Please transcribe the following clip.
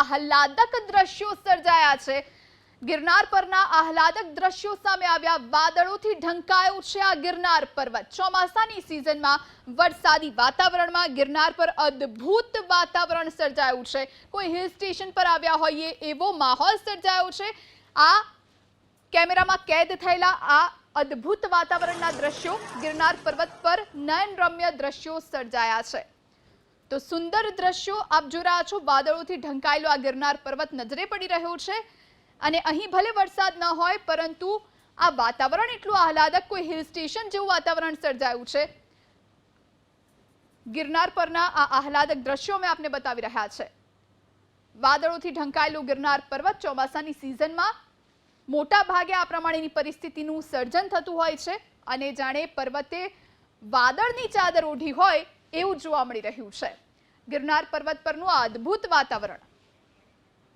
આહલાદક દ્રશ્યો સર્જાયા છે. ગિરનાર પરના આહલાદક દ્રશ્યો સામે આવ્યા વાદળોથી ઢંકાયો છે આ ગિરનાર પર્વત. ચોમાસાની સિઝનમાં વરસાદી વાતાવરણમાં ગિરનાર પર અદ્ભુત વાતાવરણ સર્જાયું છે. કોઈ હિલ સ્ટેશન પર આવ્યા હોઈએ એવો માહોલ સર્જાયો છે. આ કેમેરામાં કેદ થયેલા આ અદ્ભુત વાતાવરણના દ્રશ્યો ગિરનાર પર્વત પર નયનરમ્ય દ્રશ્યો સર્જાયા છે. તો સુંદર દ્રશ્યો આપ જોઈ રહ્યા છો. વાદળોથી ઢંકાયેલો આ ગિરનાર પર્વત નજરે પડી રહ્યો છે અને અહીં ભલે વરસાદ ન હોય, પરંતુ આ વાતાવરણ એટલું આહલાદક કોઈ હિલ સ્ટેશન જેવું વાતાવરણ સર્જાયું છે. ગિરનાર પરના આ આહલાદક દ્રશ્યો મેં આપને બતાવી રહ્યા છે. વાદળોથી ઢંકાયેલું ગિરનાર પર્વત ચોમાસાની સિઝનમાં મોટા ભાગે આ પ્રમાણેની પરિસ્થિતિનું સર્જન થતું હોય છે અને જાણે પર્વતે વાદળની ચાદર ઓઢી હોય એવું જોવા મળી રહ્યું છે. ગિરનાર પર્વત પરનું આ અદ્ભુત વાતાવરણ.